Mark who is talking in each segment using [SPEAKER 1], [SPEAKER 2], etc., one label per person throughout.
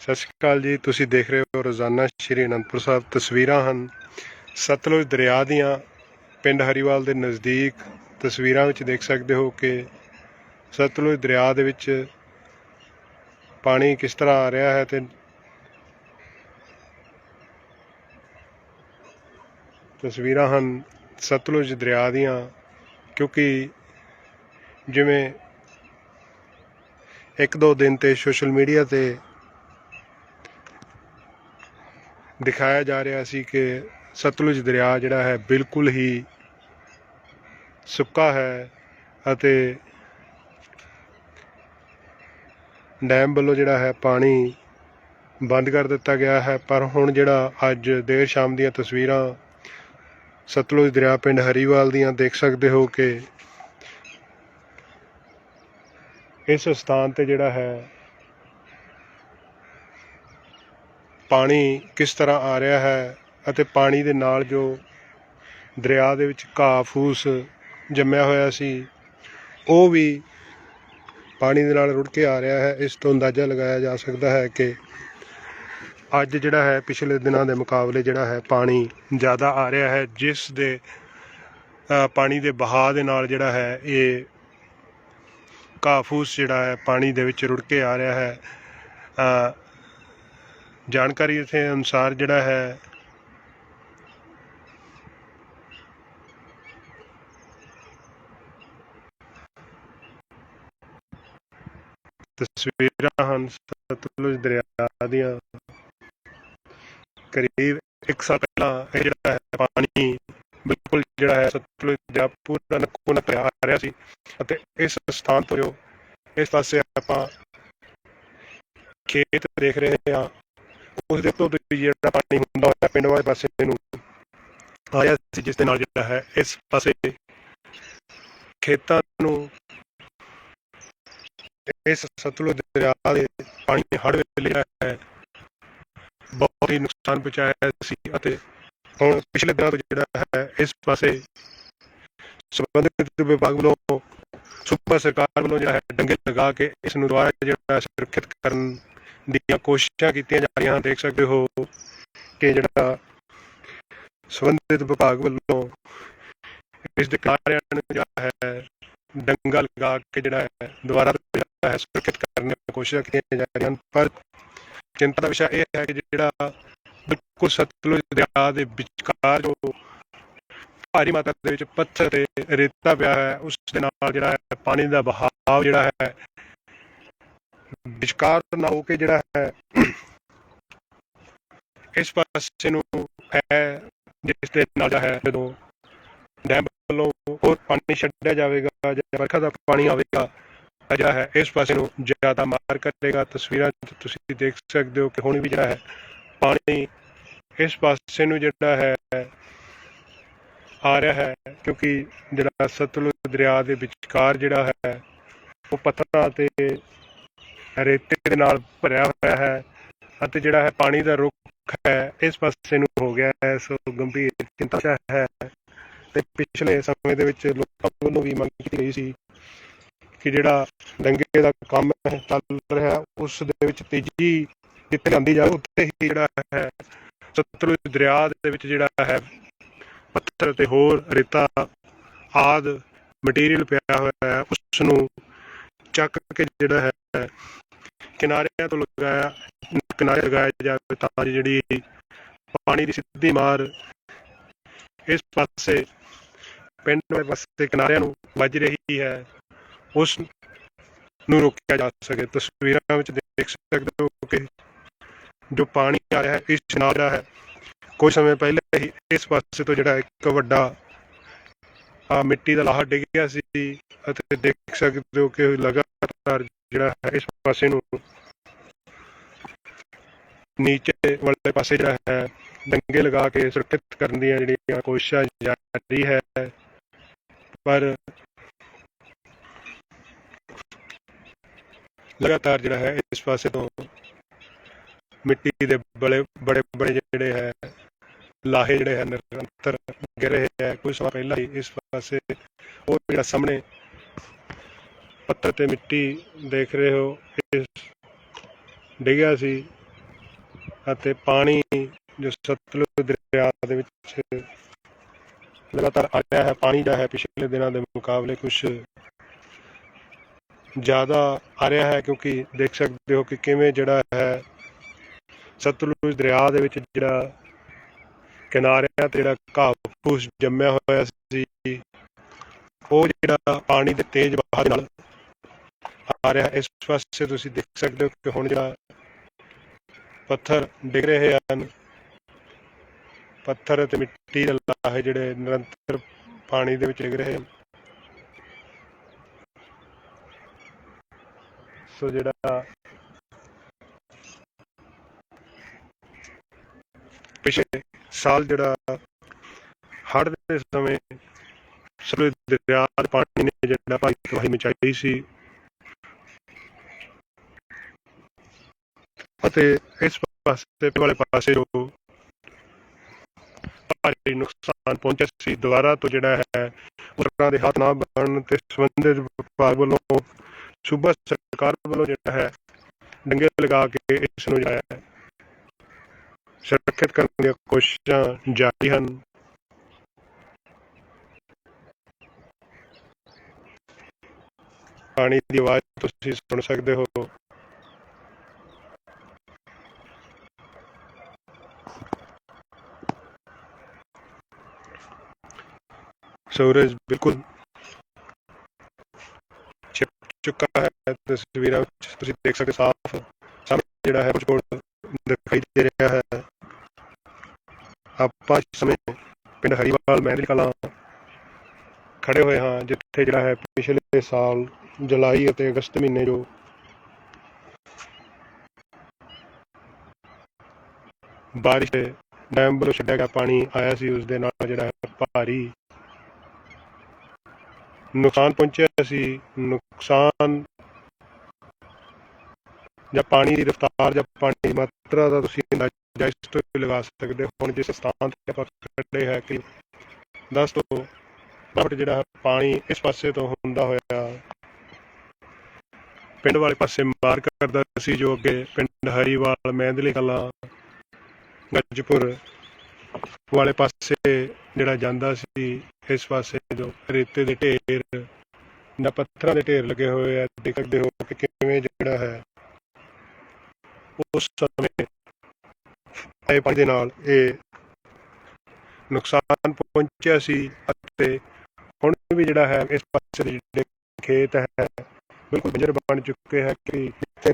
[SPEAKER 1] ਸਤਿ ਸ਼੍ਰੀ ਅਕਾਲ ਜੀ, ਤੁਸੀਂ ਦੇਖ ਰਹੇ ਹੋ ਰੋਜ਼ਾਨਾ ਸ਼੍ਰੀ ਅਨੰਦਪੁਰ ਸਾਹਿਬ ਤਸਵੀਰਾਂ ਹਨ। ਸਤਲੁਜ ਦਰਿਆ ਦੀਆਂ, ਪਿੰਡ ਹਰੀਵਾਲ ਦੇ ਨਜ਼ਦੀਕ ਤਸਵੀਰਾਂ ਵਿੱਚ ਦੇਖ ਸਕਦੇ ਹੋ ਕਿ ਸਤਲੁਜ ਦਰਿਆ ਦੇ ਵਿੱਚ ਪਾਣੀ ਕਿਸ ਤਰ੍ਹਾਂ ਆ ਰਿਹਾ ਹੈ ਤੇ ਤਸਵੀਰਾਂ ਹਨ ਸਤਲੁਜ ਦਰਿਆ ਦੀਆਂ, ਕਿਉਂਕਿ ਜਿਵੇਂ ਇੱਕ ਦੋ ਦਿਨ ਤੇ ਸੋਸ਼ਲ ਮੀਡੀਆ ਤੇ ਦਿਖਾਇਆ ਜਾ ਰਿਹਾ ਸੀ ਕਿ ਸਤਲੁਜ ਦਰਿਆ ਜਿਹੜਾ ਹੈ ਬਿਲਕੁਲ ਹੀ ਸੁੱਕਾ ਹੈ ਅਤੇ ਡੈਮ ਵੱਲੋਂ ਜਿਹੜਾ ਹੈ ਪਾਣੀ ਬੰਦ ਕਰ ਦਿੱਤਾ ਗਿਆ ਹੈ। ਪਰ ਹੁਣ ਜਿਹੜਾ ਅੱਜ ਦੇਰ ਸ਼ਾਮ ਦੀਆਂ ਤਸਵੀਰਾਂ ਸਤਲੁਜ ਦਰਿਆ ਪਿੰਡ ਹਰੀਵਾਲ ਦੀਆਂ ਦੇਖ ਸਕਦੇ ਹੋ ਕਿ ਇਸ ਸਥਾਨ ਤੇ ਜਿਹੜਾ ਹੈ ਪਾਣੀ ਕਿਸ ਤਰ੍ਹਾਂ ਆ ਰਿਹਾ ਹੈ ਅਤੇ ਪਾਣੀ ਦੇ ਨਾਲ ਜੋ ਦਰਿਆ ਦੇ ਵਿੱਚ ਘਾਹ ਫੂਸ ਜੰਮਿਆ ਹੋਇਆ ਸੀ, ਉਹ ਵੀ ਪਾਣੀ ਦੇ ਨਾਲ ਰੁੜ ਕੇ ਆ ਰਿਹਾ ਹੈ। ਇਸ ਤੋਂ ਅੰਦਾਜ਼ਾ ਲਗਾਇਆ ਜਾ ਸਕਦਾ ਹੈ ਕਿ ਅੱਜ ਜਿਹੜਾ ਹੈ, ਪਿਛਲੇ ਦਿਨਾਂ ਦੇ ਮੁਕਾਬਲੇ ਜਿਹੜਾ ਹੈ, ਪਾਣੀ ਜ਼ਿਆਦਾ ਆ ਰਿਹਾ ਹੈ, ਜਿਸ ਦੇ ਪਾਣੀ ਦੇ ਬਹਾਅ ਦੇ ਨਾਲ ਜਿਹੜਾ ਹੈ, ਇਹ ਘਾਹ ਫੂਸ ਜਿਹੜਾ ਹੈ, ਪਾਣੀ ਦੇ ਵਿੱਚ ਰੁੜ ਕੇ ਆ ਰਿਹਾ ਹੈ। ਜਾਣਕਾਰੀ ਇਥੇ ਅਨੁਸਾਰ ਜਿਹੜਾ ਹੈ ਤਸਵੀਰਾਂ ਹਨ ਸਤਲੁਜ ਦਰਿਆ ਦੀਆਂ। ਕਰੀਬ 1 ਸਾਲ ਪਹਿਲਾਂ ਇਹ ਜਿਹੜਾ ਹੈ ਪਾਣੀ ਬਿਲਕੁਲ ਜਿਹੜਾ ਹੈ ਸਤਲੁਜ ਦਰਿਆ ਪੂਰਾ ਨੱਕੋ ਨੱਕ ਆ ਰਿਹਾ ਸੀ ਅਤੇ ਇਸ ਸਥਾਨ ਤੋਂ ਇਸ ਪਾਸੇ ਆਪਾਂ ਖੇਤ ਦੇਖ ਰਹੇ ਹਾਂ ਉਸ ਦੇ ਤੋਂ ਜਿਹੜਾ ਪਾਣੀ ਹੁੰਦਾ ਹੋਇਆ ਪਿੰਡ ਵਾਲੇ ਪਾਸੇ ਨੂੰ ਆਇਆ ਸੀ, ਜਿਸ ਦੇ ਨਾਲ ਜਿਹੜਾ ਹੈ, ਇਸ ਪਾਸੇ ਖੇਤਾਂ ਨੂੰ ਇਸ ਸਤਲੁਜ ਦਰਿਆ ਦੇ ਪਾਣੀ ਨੇ ਹੜ੍ਹ ਵੇਲੇ ਹੈ, ਬਹੁਤ ਹੀ ਨੁਕਸਾਨ ਪਹੁੰਚਾਇਆ ਸੀ ਅਤੇ ਹੁਣ ਪਿਛਲੇ ਦਿਨਾਂ ਤੋਂ ਜਿਹੜਾ ਹੈ, ਇਸ ਪਾਸੇ ਸੰਬੰਧਿਤ ਵਿਭਾਗ ਵੱਲੋਂ ਸੂਬਾ ਸਰਕਾਰ ਵੱਲੋਂ ਜਿਹੜਾ ਹੈ, ਡੰਗੇ ਲਗਾ ਕੇ ਇਸ ਨੂੰ ਦੁਬਾਰਾ ਜਿਹੜਾ ਸੁਰੱਖਿਅਤ ਕਰਨ ਦੀਆਂ ਕੋਸ਼ਿਸ਼ਾਂ ਕੀਤੀਆਂ ਜਾ ਰਹੀਆਂ ਹਨ, ਦੇਖ ਸਕਦੇ ਹੋ ਕਿ ਜਿਹੜਾ ਸੰਬੰਧਿਤ ਵਿਭਾਗ ਵੱਲੋਂ ਇਸ ਦੇ ਕਿਨਾਰਿਆਂ ਨੂੰ ਜਿਹੜਾ ਹੈ, ਡੰਗਾ ਲਗਾ ਕੇ ਜਿਹੜਾ ਹੈ, ਦੁਬਾਰਾ ਜਿਹੜਾ ਹੈ, ਸੁਰੱਖਿਅਤ ਕਰਨ ਦੀਆਂ ਕੋਸ਼ਿਸ਼ਾਂ ਕੀਤੀਆਂ ਜਾ ਰਹੀਆਂ ਹਨ। ਪਰ ਚਿੰਤਾ ਦਾ ਵਿਸ਼ਾ ਇਹ ਹੈ ਕਿ ਜਿਹੜਾ ਬਿਲਕੁਲ ਸਤਲੁਜ ਦਰਿਆ ਦੇ ਵਿਚਕਾਰ ਜੋ ਭਾਰੀ ਮਾਤਰਾ ਦੇ ਵਿੱਚ ਪੱਥਰ ਤੇ ਰੇਤਾ ਪਿਆ ਹੈ, ਉਸ ਦੇ ਨਾਲ ਜਿਹੜਾ ਹੈ, ਪਾਣੀ ਦਾ ਬਹਾਵ ਜਿਹੜਾ ਹੈ ਵਿਚਕਾਰ ਨਾ ਹੋ ਕੇ ਜਿਹੜਾ ਹੈ, ਇਸ ਪਾਸੇ ਨੂੰ ਹੈ, ਜਿਸ ਦੇ ਨਾਲ ਹੈ, ਜਦੋਂ ਡੈਮ ਵੱਲੋਂ ਹੋਰ ਪਾਣੀ ਛੱਡਿਆ ਜਾਵੇਗਾ ਜਾਂ ਵਰਖਾ ਦਾ ਪਾਣੀ ਆਵੇਗਾ ਜਿਹੜਾ ਹੈ, ਇਸ ਪਾਸੇ ਨੂੰ ਜ਼ਿਆਦਾ ਮਾਰ ਕਰੇਗਾ। ਤਸਵੀਰਾਂ ਤੁਸੀਂ ਦੇਖ ਸਕਦੇ ਹੋ ਕਿ ਹੁਣ ਵੀ ਜਿਹੜਾ ਹੈ, ਪਾਣੀ ਇਸ ਪਾਸੇ ਨੂੰ ਜਿਹੜਾ ਹੈ, ਆ ਰਿਹਾ ਹੈ, ਕਿਉਂਕਿ ਜਿਹੜਾ ਸਤਲੁਜ ਦਰਿਆ ਦੇ ਵਿਚਕਾਰ ਜਿਹੜਾ ਹੈ, ਉਹ ਪੱਥਰਾਂ ਤੇ ਰੇਤੇ ਦੇ ਨਾਲ ਭਰਿਆ ਹੋਇਆ ਹੈ ਅਤੇ ਜਿਹੜਾ ਹੈ ਪਾਣੀ ਦਾ ਰੁੱਖ ਹੈ, ਇਸ ਪਾਸੇ ਨੂੰ ਹੋ ਗਿਆ ਹੈ। ਸੋ ਗੰਭੀਰ ਚਿੰਤਾ ਹੈ ਤੇ ਪਿਛਲੇ ਸਮੇਂ ਦੇ ਵਿੱਚ ਲੋਕਾਂ ਵੱਲੋਂ ਵੀ ਮੰਗ ਕੀਤੀ ਗਈ ਸੀ ਕਿ ਜਿਹੜਾ ਡੰਗੇ ਦਾ ਕੰਮ ਹੈ, ਚੱਲ ਰਿਹਾ ਉਸ ਦੇ ਵਿੱਚ ਤੇਜ਼ੀ ਜਿੱਥੇ ਜਾਂਦੀ ਜਾਵੇ। ਉੱਥੇ ਹੀ ਜਿਹੜਾ ਹੈ, ਸਤਲੁਜ ਦਰਿਆ ਦੇ ਵਿੱਚ ਜਿਹੜਾ ਹੈ, ਪੱਥਰ ਤੇ ਹੋਰ ਰੇਤਾ ਆਦ ਮਟੀਰੀਅਲ ਪਿਆ ਹੋਇਆ ਹੈ, ਉਸ ਨੂੰ ਚੱਕ ਕੇ ਜਿਹੜਾ ਹੈ ਕਿਨਾਰਿਆਂ ਤੋਂ ਲਗਾਇਆ, ਕਿਨਾਰੇ ਲਗਾਇਆ ਜਾਵੇ ਤਾਂ ਜਿਹੜੀ ਪਾਣੀ ਦੀ ਸਿੱਧੀ ਮਾਰ ਇਸ ਪਾਸੇ, ਪਿੰਡ ਵਾਲੇ ਪਾਸੇ ਕਿਨਾਰਿਆਂ ਨੂੰ ਵੱਜ ਰਹੀ ਹੈ, ਉਸ ਨੂੰ ਰੋਕਿਆ ਜਾ ਸਕੇ। ਤਸਵੀਰਾਂ ਵਿੱਚ ਦੇਖ ਸਕਦੇ ਹੋ ਕਿ ਜੋ ਪਾਣੀ ਆ ਰਿਹਾ ਹੈ, ਇਸ ਨਾਲ ਜਿਹੜਾ ਹੈ, ਕੁਝ ਸਮੇਂ ਪਹਿਲੇ ਹੀ ਇਸ ਪਾਸੇ ਤੋਂ ਜਿਹੜਾ ਇੱਕ ਵੱਡਾ ਆ ਮਿੱਟੀ ਦਾ ਲਾਹਾ ਡਿੱਗ ਗਿਆ ਸੀ ਅਤੇ ਦੇਖ ਸਕਦੇ ਹੋ ਕਿ ਲਗਾਤਾਰ ਜਿਹੜਾ ਹੈ ਇਸ ਪਾਸੇ ਨੂੰ ਨੀਚੇ ਵਾਲੇ ਪਾਸੇ ਜਿਹੜਾ ਹੈ ਡੰਗੇ ਲਗਾ ਕੇ ਸੁਰੱਖਿਅਤ ਕਰਨ ਦੀਆਂ ਜਿਹੜੀਆਂ ਕੋਸ਼ਿਸ਼ਾਂ ਜਾਰੀ ਹੈ। ਪਰ ਲਗਾਤਾਰ ਜਿਹੜਾ ਹੈ ਇਸ ਪਾਸੇ ਤੋਂ ਮਿੱਟੀ ਦੇ ਬੜੇ ਬੜੇ ਬੜੇ ਜਿਹੜੇ ਹੈ ਲਾਹੇ ਜਿਹੜੇ ਹਨ ਨਿਰੰਤਰ ਗਿਰ ਰਹੇ ਹੈ ਕੁਝ ਸਮਾਂ ਪਹਿਲਾਂ ਹੀ ਇਸ ਪਾਸੇ ਉਹ ਜਿਹੜਾ ਸਾਹਮਣੇ ਪੱਥਰ ਤੇ ਮਿੱਟੀ ਦੇਖ ਰਹੇ ਹੋ ਇਸ ਡਿੱਗਿਆ ਸੀ ਅਤੇ ਪਾਣੀ ਜੋ ਸਤਲੁਜ ਦਰਿਆ ਦੇ ਵਿੱਚ ਲਗਾਤਾਰ ਆ ਰਿਹਾ ਹੈ। ਪਾਣੀ ਜਿਹੜਾ ਹੈ ਪਿਛਲੇ ਦਿਨਾਂ ਦੇ ਮੁਕਾਬਲੇ ਕੁਝ ਜ਼ਿਆਦਾ ਆ ਰਿਹਾ ਹੈ ਕਿਉਂਕਿ ਦੇਖ ਸਕਦੇ ਹੋ ਕਿ ਕਿਵੇਂ ਜਿਹੜਾ ਹੈ ਸਤਲੁਜ ਦਰਿਆ ਦੇ ਵਿੱਚ ਜਿਹੜਾ ਕਿਨਾਰਿਆਂ ਤੇ ਜਿਹੜਾ ਘਾਹ ਫੂਸ ਜੰਮਿਆ ਹੋਇਆ ਸੀ, ਉਹ ਜਿਹੜਾ ਪਾਣੀ ਦੇ ਤੇਜ਼ ਵਹਾਅ ਨਾਲ ਆ ਰਿਹਾ, ਇਸ ਪਾਸੇ ਤੁਸੀਂ ਦੇਖ ਸਕਦੇ ਹੋ ਕਿ ਹੁਣ ਜਿਹੜਾ ਪੱਥਰ ਡਿੱਗ ਰਹੇ ਹਨ। ਪੱਥਰ ਅਤੇ ਮਿੱਟੀ ਦੇ ਲਾਹੇ ਜਿਹੜੇ ਨਿਰੰਤਰ ਪਾਣੀ ਦੇ ਵਿੱਚ ਡਿੱਗ ਰਹੇ ਹਨ। ਸੋ ਜਿਹੜਾ ਪਿਛਲੇ ਸਾਲ ਜਿਹੜਾ ਹੜ੍ਹ ਦੇ ਸਮੇਂ ਸਰੋਵਰ ਦਰਿਆ ਦੇ ਪਾਣੀ ਨੇ ਜਿਹੜਾ ਭਾਰੀ ਤਬਾਹੀ ਮਚਾਈ ਸੀ। ਅਤੇ ਇਸ ਪਾਸੇ ਵਾਲੇ ਪਾਸੇ ਜੋ ਭਾਰੀ ਨੁਕਸਾਨ ਪਹੁੰਚਿਆ ਸੀ। ਦੁਬਾਰਾ ਤੋਂ ਜਿਹੜਾ ਹੈ ਉਸਰਾਂ ਦੇ ਹੱਥ ਨਾ ਬਣਨ ਤੇ ਸੰਬੰਧਿਤ ਵਿਭਾਗ ਵੱਲੋਂ ਸੂਬਾ ਸਰਕਾਰ ਵੱਲੋਂ ਜਿਹੜਾ ਹੈ, ਡੰਗੇ ਲਗਾ ਕੇ ਇਸ ਨੂੰ ਜਿਹੜਾ ਹੈ ਸੁਰੱਖਿਅਤ ਕਰਨ ਦੀਆਂ ਕੋਸ਼ਿਸ਼ਾਂ ਜਾਰੀ ਹਨ। ਪਾਣੀ ਦੀ ਆਵਾਜ਼ ਤੁਸੀਂ ਸੁਣ ਸਕਦੇ ਹੋ। ਸੂਰਜ ਬਿਲਕੁਲ ਚੁੱਕਾ ਹੈ। ਤਸਵੀਰਾਂ ਵਿੱਚ ਤੁਸੀਂ ਦੇਖ ਸਕਦੇ ਸਾਫ਼ ਸਾਹਮਣੇ ਜਿਹੜਾ ਹੈ ਕੋਲ ਦਿਖਾਈ ਦੇ ਰਿਹਾ ਹੈ। ਆਪਾਂ ਸਮੇਂ ਪਿੰਡ ਹਰੀਵਾਲ ਮਹਿੰਦਰੀ ਕਲਾਂ ਖੜੇ ਹੋਏ ਹਾਂ, ਜਿੱਥੇ ਜਿਹੜਾ ਹੈ ਪਿਛਲੇ ਸਾਲ ਜੁਲਾਈ ਅਤੇ ਅਗਸਤ ਮਹੀਨੇ ਜੋ ਬਾਰਿਸ਼ ਦੇ ਡੈਮ ਵੱਲੋਂ ਛੱਡਿਆ ਗਿਆ ਪਾਣੀ ਆਇਆ ਸੀ ਉਸ ਦੇ ਨਾਲ ਜਿਹੜਾ ਹੈ ਭਾਰੀ ਨੁਕਸਾਨ ਪਹੁੰਚਿਆ ਸੀ। ਨੁਕਸਾਨ ਜਾਂ ਪਾਣੀ ਦੀ ਰਫ਼ਤਾਰ ਜਾਂ ਪਾਣੀ ਦੀ ਮਾਤਰਾ ਦਾ ਤੁਸੀਂ ਅੰਦਾਜ਼ਾ ਇਸ ਤੋਂ ਲਗਾ ਸਕਦੇ ਹੋ। ਹੁਣ ਜਿਸ ਸਥਾਨ ਤੇ ਆਪਾਂ ਖੜੇ ਹੈ ਕਿ 10 ਤੋਂ ਫੁੱਟ ਜਿਹੜਾ ਪਾਣੀ ਇਸ ਪਾਸੇ ਤੋਂ ਹੁੰਦਾ ਹੋਇਆ, ਪਿੰਡ ਵਾਲੇ ਪਾਸੇ ਮਾਰ ਕਰਦਾ ਸੀ ਜੋ ਅੱਗੇ ਪਿੰਡ ਹਰੀਵਾਲ, ਮਹਿੰਦਲੀ ਕਲਾਂ, ਗੱਜਪੁਰ ਵਾਲੇ ਪਾਸੇ ਜਿਹੜਾ ਜਾਂਦਾ ਸੀ, ਇਸ ਪਾਸੇ ਜੋ ਰੇਤੇ ਦੇ ਢੇਰ ਜਾਂ ਪੱਥਰਾਂ ਦੇ ਢੇਰ ਲੱਗੇ ਹੋਏ ਆ ਦੇਖ ਸਕਦੇ ਹੋ ਕਿ ਕਿਵੇਂ ਜਿਹੜਾ ਹੈ ਉਸ ਸਮੇਂ ਆਏ ਪਾਣੀ ਦੇ ਨਾਲ ਇਹ ਨੁਕਸਾਨ ਪਹੁੰਚਿਆ ਸੀ ਅਤੇ ਹੁਣ ਵੀ ਜਿਹੜਾ ਹੈ, ਇਸ ਪਾਸੇ ਦੇ ਜਿਹੜੇ ਖੇਤ ਹੈ, ਬਿਲਕੁਲ ਬੰਜਰ ਬਣ ਚੁੱਕੇ ਹੈ ਕਿ ਜਿੱਥੇ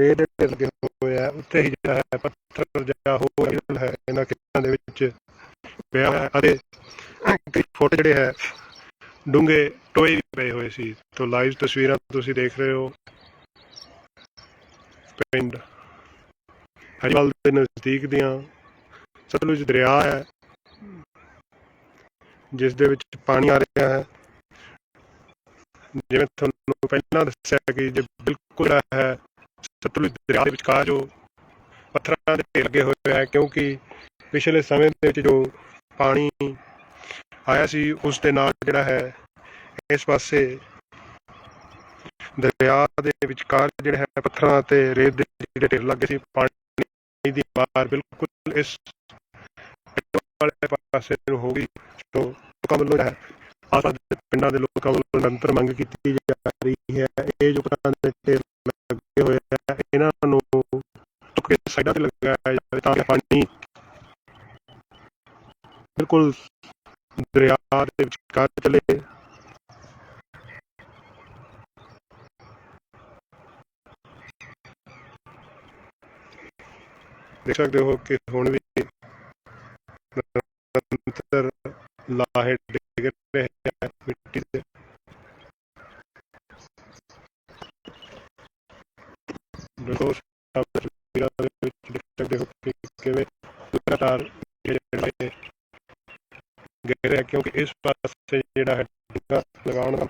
[SPEAKER 1] ਰੇਤ ਲੱਗੇ ਹੋਏ ਆ ਉੱਥੇ ਹੀ ਜਿਹੜਾ ਹੈ ਪੱਥਰ ਜਿਹੜਾ ਹੋ ਹੈ ਇਹਨਾਂ ਖੇਤਾਂ ਦੇ ਵਿੱਚ ਪਿਆ ਹੈ ਅਤੇ ਕਈ ਫੁੱਟ ਜਿਹੜੇ ਹੈ, ਡੂੰਘੇ ਟੋਏ ਵੀ ਪਏ ਹੋਏ ਸੀ। ਤੋਂ ਲਾਈਵ ਤਸਵੀਰਾਂ ਤੁਸੀਂ ਦੇਖ ਰਹੇ ਹੋ। ਪਿੰਡ ਹਰੀਵਾਲ ਦੇ ਨਜ਼ਦੀਕ ਦੀਆਂ ਸਤਲੁਜ ਦਰਿਆ ਹੈ, ਜਿਸ ਦੇ ਵਿੱਚ ਪਾਣੀ ਆ ਰਿਹਾ ਹੈ। ਜਿਵੇਂ ਤੁਹਾਨੂੰ ਪਹਿਲਾਂ ਦੱਸਿਆ ਕਿ ਜੇ ਬਿਲਕੁਲ ਹੈ ਸਤਲੁਜ ਦਰਿਆ ਦੇ ਵਿਚਕਾਰ ਜੋ ਪੱਥਰਾਂ ਦੇ ਲੱਗੇ ਹੋਏ ਹੈ, ਕਿਉਂਕਿ ਪਿਛਲੇ ਸਮੇਂ ਦੇ ਵਿੱਚ ਜੋ ਪਾਣੀ ਆਇਆ ਸੀ, ਉਸ ਦੇ ਨਾਲ ਜਿਹੜਾ ਹੈ, ਇਸ ਪਾਸੇ ਦਰਿਆ ਦੇ ਵਿਚਕਾਰ ਜਿਹੜਾ ਹੈ ਪੱਥਰਾਂ ਤੇ ਰੇਤ ਦੇ ਜਿਹੜੇ ਢੇਰ ਲੱਗੇ ਸੀ, ਪਾਣੀ ਦੀ ਮਾਰ ਬਿਲਕੁਲ ਇਸ ਵਾਲੇ ਪਾਸੇ ਨੂੰ ਹੋ ਗਈ ਤੋਂ ਲੋਕਾਂ ਵੱਲੋਂ ਹੈ। ਆਸ-ਪਾਸ ਦੇ ਪਿੰਡਾਂ ਦੇ ਲੋਕਾਂ ਵੱਲੋਂ ਨਿਰੰਤਰ ਮੰਗ ਕੀਤੀ ਜਾ ਰਹੀ ਹੈ। ਇਹ ਜੋ ਪੱਥਰਾਂ ਦੇ ਢੇਰ ਲੱਗੇ ਹੋਏ ਹੈ ਇਹਨਾਂ ਨੂੰ ਟੁੱਕ ਸਾਈਡਾਂ ਤੇ ਲਗਾਇਆ ਜਾਵੇ ਤਾਂ ਕਿ ਪਾਣੀ ਬਿਲਕੁਲ ਦਰਿਆ ਦੇ ਵਿਚਕਾਰ ਚਲੇ। ਦੇਖ ਸਕਦੇ ਹੋ ਕਿ ਹੁਣ ਵੀ ਨਿਰੰਤਰ ਲਾਹੇ ਡਿੱਗ ਰਹੇ ਹੈ ਮਿੱਟੀ ਦੇ। ਬਿਲਕੁਲ ਸਾਫ਼ ਦੇ ਵਿੱਚ ਦੇਖ ਸਕਦੇ ਹੋ ਕਿ ਕਿਵੇਂ ਲਗਾਤਾਰ ਜਿਹੜੇ ਗਿਰ ਰਿਹਾ ਕਿਉਂਕਿ ਇਸ ਪਾਸੇ ਜਿਹੜਾ ਹੈ ਡਿੱਗਾ ਲਗਾਉਣ ਦਾ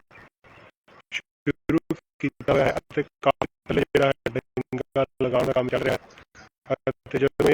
[SPEAKER 1] ਸ਼ੁਰੂ ਕੀਤਾ ਹੋਇਆ ਹੈ ਅਤੇ ਕਾਫੀ ਜਿਹੜਾ ਹੈ ਡਿੱਗਾ ਲਗਾਉਣ ਦਾ ਕੰਮ ਚੱਲ ਰਿਹਾ ਹੈ।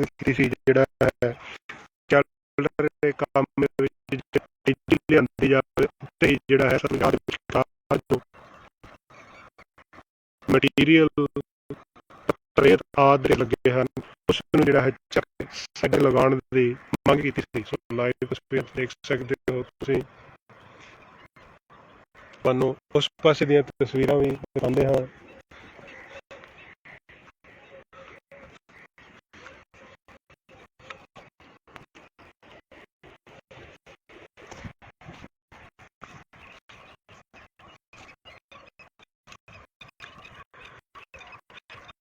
[SPEAKER 1] ਕੀਤੀ ਸੀ ਜਿਹੜਾ ਹੈ, ਚੱਲ ਰਹੇ ਕੰਮ ਵਿੱਚ ਲਿਆਂਦੀ ਜਾਵੇ ਤੇ ਜਿਹੜਾ ਹੈ ਸਰਕਾਰ ਦੇ ਵਿਚਕਾਰ ਜੋ ਮਟੀਰੀਅਲ ਰੇਤ ਆਦਿ ਲੱਗੇ ਹਨ। ਉਸ ਨੂੰ ਜਿਹੜਾ ਹੈ ਚੱਕ ਸਾਡੇ ਲਗਾਉਣ ਦੀ ਮੰਗ ਕੀਤੀ ਸੀ। ਸੋ ਲਾਈਵ ਤਸਵੀਰ ਦੇਖ ਸਕਦੇ ਹੋ ਤੁਸੀਂ। ਤੁਹਾਨੂੰ ਉਸ ਪਾਸੇ ਦੀਆਂ ਤਸਵੀਰਾਂ ਵੀ ਦਿਖਾਉਂਦੇ ਹਾਂ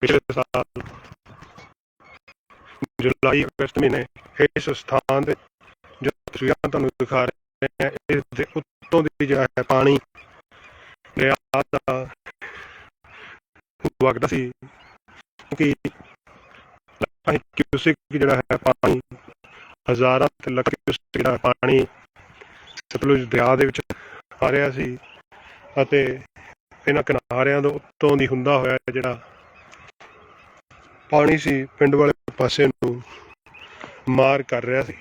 [SPEAKER 1] ਪਿਛਲੇ ਸਾਲ ਜੁਲਾਈ ਅਗਸਤ ਮਹੀਨੇ ਇਸ ਸਥਾਨ ਦੇ ਜੋ ਤਸਵੀਰਾਂ ਤੁਹਾਨੂੰ ਦਿਖਾ ਰਹੇ ਹਾਂ, ਇਸ ਦੇ ਉੱਤੋਂ ਦੀ ਜਿਹੜਾ ਹੈ ਪਾਣੀ ਦਰਿਆ ਦਾ ਵਗਦਾ ਸੀ ਕਿ ਲੱਖਾਂ ਕਿਊਸਿਕ ਜਿਹੜਾ ਹੈ ਪਾਣੀ, ਹਜ਼ਾਰਾਂ ਤੇ ਲੱਖ ਕਿਊਸਿਕ ਜਿਹੜਾ ਪਾਣੀ ਸਤਲੁਜ ਦਰਿਆ ਦੇ ਵਿੱਚ ਆ ਰਿਹਾ ਸੀ ਅਤੇ ਇਹਨਾਂ ਕਿਨਾਰਿਆਂ ਦੇ ਉੱਤੋਂ ਦੀ ਹੁੰਦਾ ਹੋਇਆ ਜਿਹੜਾ ਪਾਣੀ ਸੀ, ਪਿੰਡ ਵਾਲੇ ਪਾਸੇ ਨੂੰ ਮਾਰ ਕਰ ਰਿਹਾ ਸੀ।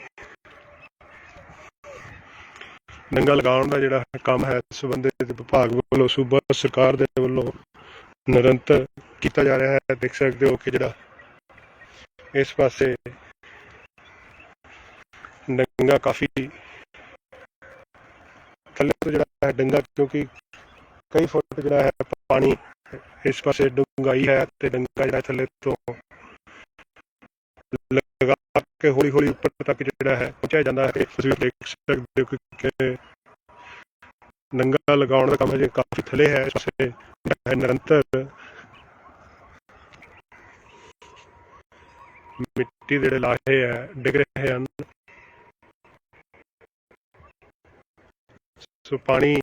[SPEAKER 1] ਨੰਗਾ ਲਗਾਉਣ ਦਾ ਜਿਹੜਾ ਕੰਮ ਹੈ ਸੰਬੰਧਿਤ ਵਿਭਾਗ ਵੱਲੋਂ ਸੂਬਾ ਸਰਕਾਰ ਦੇ ਵੱਲੋਂ ਨਿਰੰਤਰ ਕੀਤਾ ਜਾ ਰਿਹਾ ਹੈ। ਦੇਖ ਸਕਦੇ ਹੋ ਕਿ ਜਿਹੜਾ ਇਸ ਪਾਸੇ ਡੰਗਾ ਕਾਫੀ ਥੱਲੇ ਤੋਂ ਜਿਹੜਾ ਹੈ ਡੰਗਾ, ਕਿਉਂਕਿ ਕਈ ਫੁੱਟ ਜਿਹੜਾ ਹੈ ਪਾਣੀ ਇਸ ਪਾਸੇ ਡੂੰਘਾਈ ਹੈ ਤੇ ਡੰਗਾ ਜਿਹੜਾ ਥੱਲੇ ਤੋਂ ਲਗਾ ਕੇ ਹੌਲੀ ਹੌਲੀ ਉੱਪਰ ਤੱਕ ਜਿਹੜਾ ਹੈ ਪਹੁੰਚਾਇਆ ਜਾਂਦਾ ਹੈ। ਤੁਸੀਂ ਦੇਖ ਸਕਦੇ ਹੋ ਕਿ ਨੰਗਾ ਲਗਾਉਣ ਦਾ ਕੰਮ ਹਜੇ ਕਾਫੀ ਥੱਲੇ ਹੈ। ਇਸ ਪਾਸੇ ਨਿਰੰਤਰ ਮਿੱਟੀ ਦੇ ਲਾਹੇ ਹੈ, ਡਿੱਗ ਰਹੇ ਹਨ। ਸੋ ਪਾਣੀ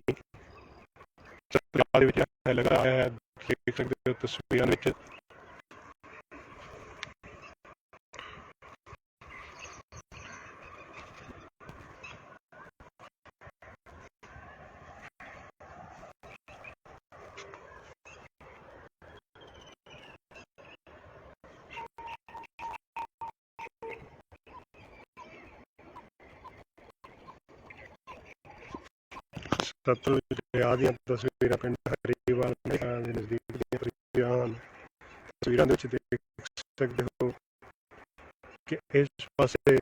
[SPEAKER 1] ਸਤਲੁਜ ਦੇ ਵਿੱਚ ਲਗਾ ਹੈ। ਦੇਖ ਸਕਦੇ ਹੋ ਤਸਵੀਰਾਂ ਵਿੱਚ। ਸਤਲੁਜ ਦਰਿਆ ਦੀਆਂ ਤਸਵੀਰਾਂ ਪਿੰਡ ਹਰੀਵਾਲ ਦੇ ਨਜ਼ਦੀਕ ਦੀਆਂ ਤਸਵੀਰਾਂ ਹਨ। ਤਸਵੀਰਾਂ ਦੇ ਵਿੱਚ ਦੇਖ ਸਕਦੇ ਹੋ ਕਿ ਇਸ ਪਾਸੇ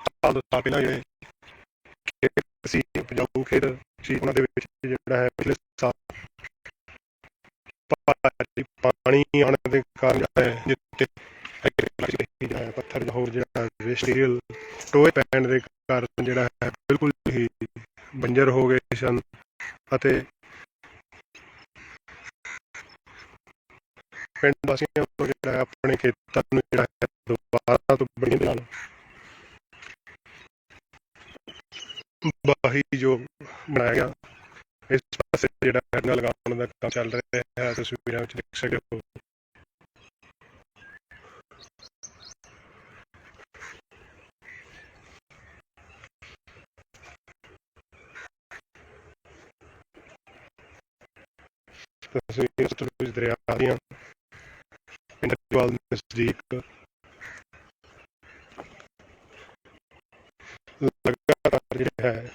[SPEAKER 1] ਸਾਲ ਦੋ ਸਾਲ ਪਹਿਲਾਂ ਜਿਹੜੇ ਖੇਤ ਸੀ, ਉਪਜਾਊ ਸੀ। ਉਹਨਾਂ ਦੇ ਵਿੱਚ ਜਿਹੜਾ ਹੈ ਪਿਛਲੇ ਸਾਲ ਪਾਣੀ ਆਉਣ ਦੇ ਕਾਰਨ ਹੈ, ਜਿੱਥੇ ਪੱਥਰ ਜਾਂ ਹੋਰ ਜਿਹੜਾ ਵੇਸਟੀਰੀਅਲ ਟੋਏ ਪੈਣ ਦੇ ਕਾਰਨ ਜਿਹੜਾ ਹੈ, ਬਿਲਕੁਲ ਹੀ ਬੰਜਰ ਹੋ ਗਏ ਸਨ ਅਤੇ ਪਿੰਡ ਵਾਸੀਆਂ ਨੂੰ ਜਿਹੜਾ ਆਪਣੇ ਖੇਤਾਂ ਨੂੰ ਜਿਹੜਾ ਹੈ, ਦੁਬਾਰਾ ਤੋਂ ਬੜੀਆਂ ਨਾਲ ਬਾਹੀ ਜੋ ਬਣਾਇਆ ਗਿਆ, ਇਸ ਪਾਸੇ ਜਿਹੜਾ ਹੈ, ਲਗਾਉਣ ਦਾ ਕੰਮ ਚੱਲ ਰਿਹਾ ਹੈ, ਤਸਵੀਰਾਂ ਵਿੱਚ ਦੇਖ ਸਕਦੇ ਹੋ। ਤਸਵੀਰ ਸਤਲੁਜ ਦਰਿਆ ਦੀਆਂ। ਪਿੰਡ ਵਾਲ ਨਜ਼ਦੀਕ। ਲਗਾਤਾਰ ਜਿਹੜਾ ਹੈ,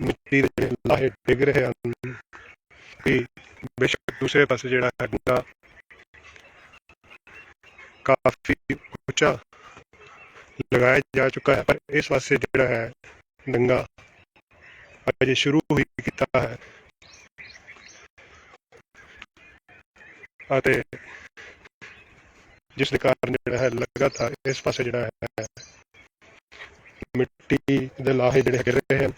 [SPEAKER 1] ਮਿੱਟੀ ਦੇ ਲਾਹੇ ਡਿੱਗ ਰਹੇ ਹਨ। ਕਿ ਬੇਸ਼ੱਕ ਦੂਸਰੇ ਪਾਸੇ ਜਿਹੜਾ ਹੈ, ਡੂੰਘਾ ਕਾਫੀ ਉੱਚਾ ਲਗਾਇਆ ਜਾ ਚੁੱਕਾ ਹੈ, ਪਰ ਇਸ ਪਾਸੇ ਜਿਹੜਾ ਹੈ, ਡੰਗਾ ਅਜੇ ਸ਼ੁਰੂ ਹੀ ਕੀਤਾ ਹੈ। ਅਤੇ ਜਿਸ ਦੇ ਕਾਰਨ ਜਿਹੜਾ ਹੈ ਲਗਾਤਾਰ ਇਸ ਪਾਸੇ ਜਿਹੜਾ ਹੈ ਮਿੱਟੀ ਦੇ ਲਾਹੇ ਜਿਹੜੇ ਗਿਰ ਰਹੇ ਹਨ।